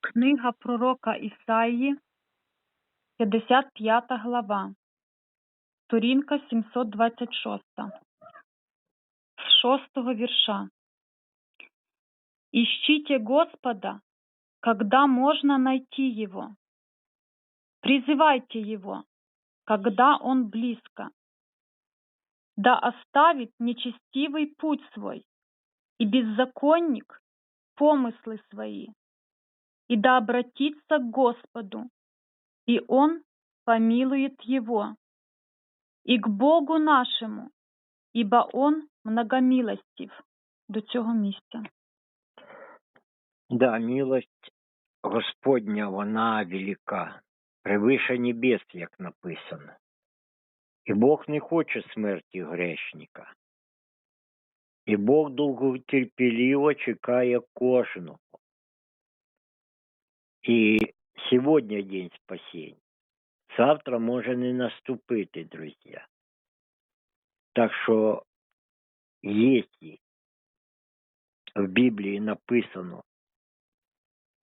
Книга пророка Ісаї, 55 глава, сторінка 726, з шостого вірша. «Ищите Господа, когда можно найти Его. Призывайте Его, когда Он близко. Да оставит нечестивый путь свой, и беззаконник помыслы свои, и да обратится к Господу, и Он помилует его, и к Богу нашему, ибо Он многомилостив до цього місця. Да, милость Господня, вона велика, превише небес, як написано. І Бог не хоче смерті грешника. І Бог довготерпеливо чекає кожного. І сьогодні день спасіння. Завтра може не наступити, друзі. Так що, якщо в Біблії написано,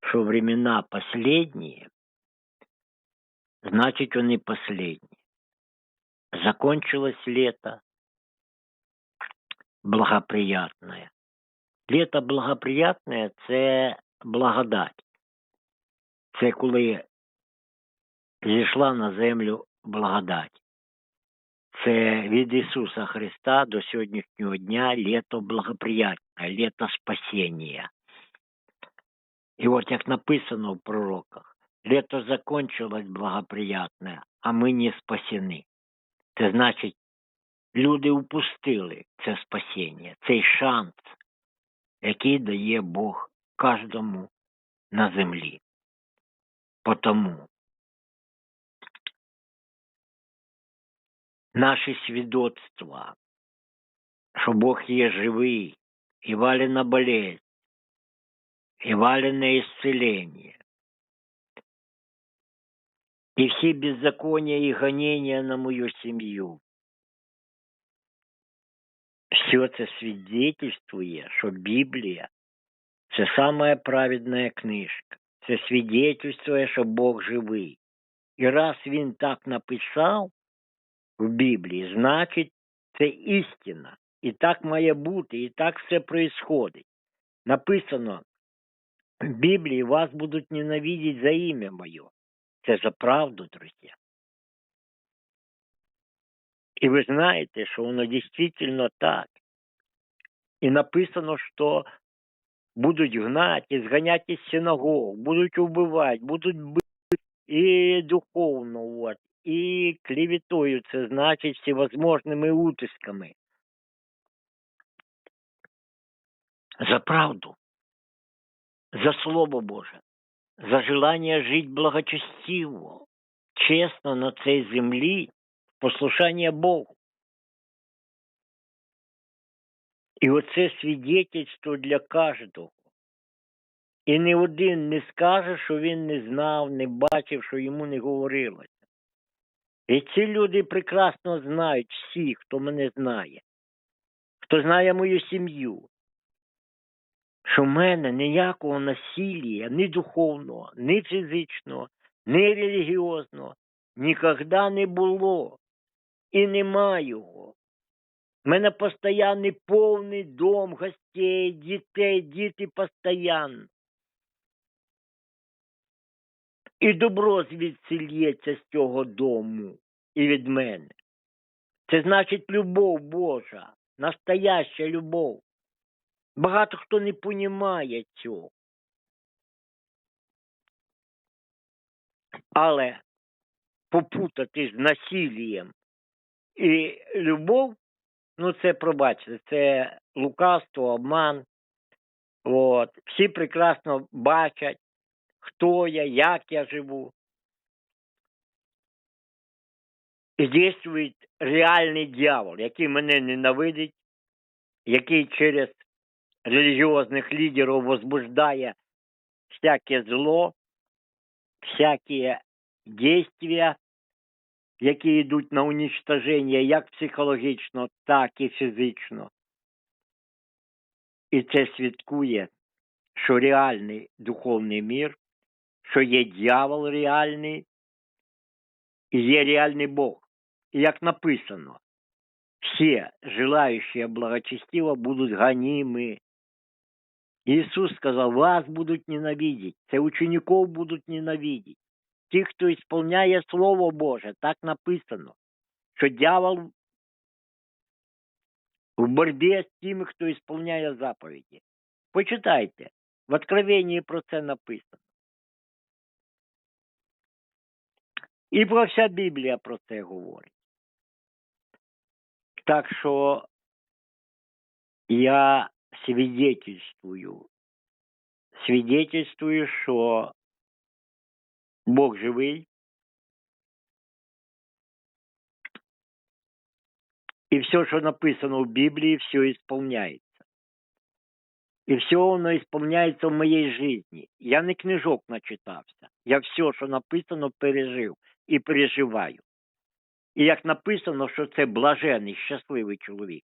что времена последние, значит, они последние. Закончилось лето благоприятное. Лето благоприятне це благодать. Це коли зійшла на землю благодать. Це від Ісуса Христа до сьогоднішнього дня лето благоприятне, лето спасіння. І от як написано в пророках, лето закончилось благоприятне, а ми не спасені. Це значить, люди упустили це спасіння, цей шанс, який дає Бог кожному на землі. Потому наші свідоцтва, що Бог є живий і валі на болезнь, и валенное исцеление. И все беззакония и гонения на мою семью. Все це свідчує, що Біблія це самая праведна книжка. Це свідчує, що Бог живий. І раз він так написав в Біблії, значить це істина. І так має бути, і так все происходить. Написано в Библии вас будут ненавидеть за имя мое. Це за правду, друзья. І ви знаєте, що воно дійсно так. І написано, що будуть гнати, і зганяти із синагог, будуть убивати, будуть бити і духовно, от, і клеветою, це значить всевозможними утисками. За правду за Слово Боже, за желание жить благочестиво, чесно на цій землі, послушання Богу. І оце свідетельство для кожного. І ні один не скаже, що він не знав, не бачив, що йому не говорилося. І ці люди прекрасно знають всі, хто мене знає, хто знає мою сім'ю, що в мене ніякого насилля, ні духовного, ні фізичного, ні релігіозного ніколи не було і нема його. У мене постійний повний дом гостей, дітей, діти постійно. І добро звідси лється з цього дому і від мене. Це значить любов Божа, настояща любов. Багато хто не понімає цього. Але попутати з насиллям і любов, ну це пробачте, це лукавство, обман. От. Всі прекрасно бачать, хто я, як я живу. І дійствує реальний дьявол, який мене ненавидить, який через религиозных лидеров возбуждая всякое зло, всякие действия, які йдуть на уничтоження як психологічно, так і фізично. І це свідкує, що реальний духовний мір що є дьявол реальний і є реальний Бог. І як написано, всі желающие благочестиво будуть гонимы. Ісус сказав, вас будуть ненавидеть, учеников будуть ненавидеть. Ті, хто ісполняє Слово Боже, так написано, що дьявол в борьбі з тими, хто ісполняє заповіді. Почитайте, в Откровенні про це написано. І про вся Біблія про це говорить. Так що я свидетельствую, свидетельствую, що Бог живий. І все, що написано в Біблії, все ісполняється. І все воно ісполняється в моїй житті. Я не книжок начитався. Я все, що написано, пережив і переживаю. І як написано, що це блажений, щасливий чоловік.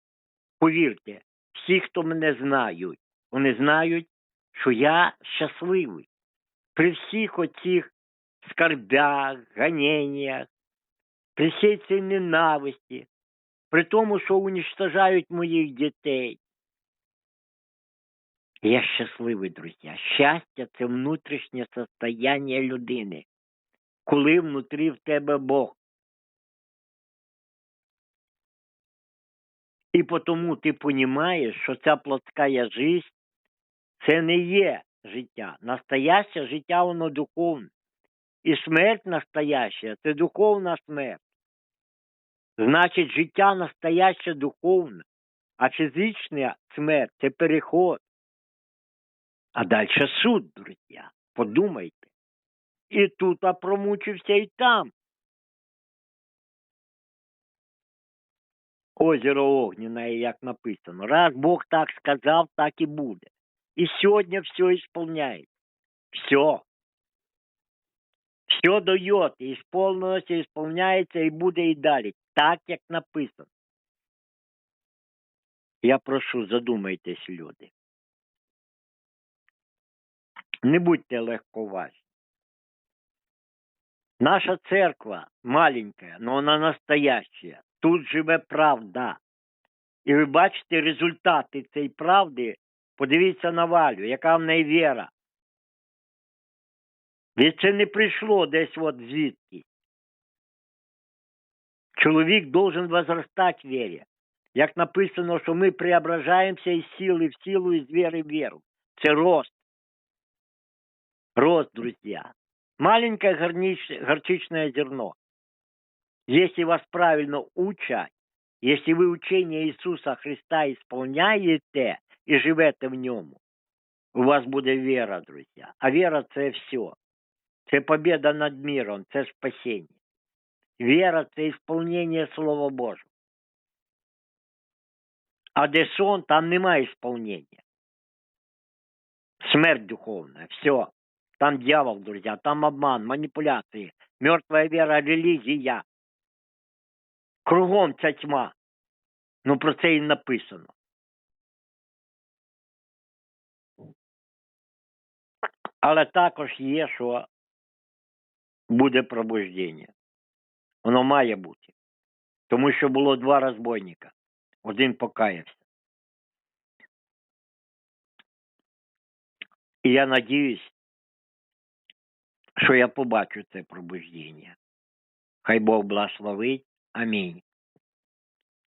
Повірте, всі, хто мене знають, вони знають, що я щасливий. При всіх оцих скарбях, ганеннях, всій ненависті, при тому, що уничтожають моїх дітей. Я щасливий, друзі. Щастя це внутрішнє состояння людини, коли внутрі в тебе Бог. І тому ти розумієш, що ця плотська життя це не є життя. Настояще життя воно духовне. І смерть настояща це духовна смерть. Значить, життя настояще духовне, а фізична смерть це переход. А далі суд, друзі. Подумайте. І тут а промучився, і там. Озеро Огненне, як написано. Раз Бог так сказав, так і буде. І сьогодні все ісполняється. Все. Все дает, і сповнилося, ісполняється, і буде і далі. Так, як написано. Я прошу, задумайтесь, люди. Не будьте легковажні. Наша церква маленькая, но вона настоящая. Тут живе правда. І ви бачите результати цієї правди. Подивіться на Валю, яка в неї віра. Від це не прийшло десь от звідки. Чоловік должен возрастати в вірі. Як написано, що ми преображаємося із сили в силу, із віри в віру. Це рост. Рост, друзья. Маленькое горнич... горчичное зерно. Если вас правильно учать, если ви учення Ісуса Христа ісполняєте і живете в ньому, у вас буде віра, друзі. А віра це все. Це победа над миром, це спасіння. Віра це ісполнення Слова Божого. А де сон, там немає ісполнення. Смерть духовна, все. Там дьявол, друзья, там обман, манипуляции, мертвая вера, релігія. Кругом ця тьма. Ну про це і написано. Але також є, що буде пробуждення. Воно має бути. Тому що було два розбойника. Один покаявся. І я надіюсь, що я побачу це пробуждення. Хай Бог благословить. Амінь.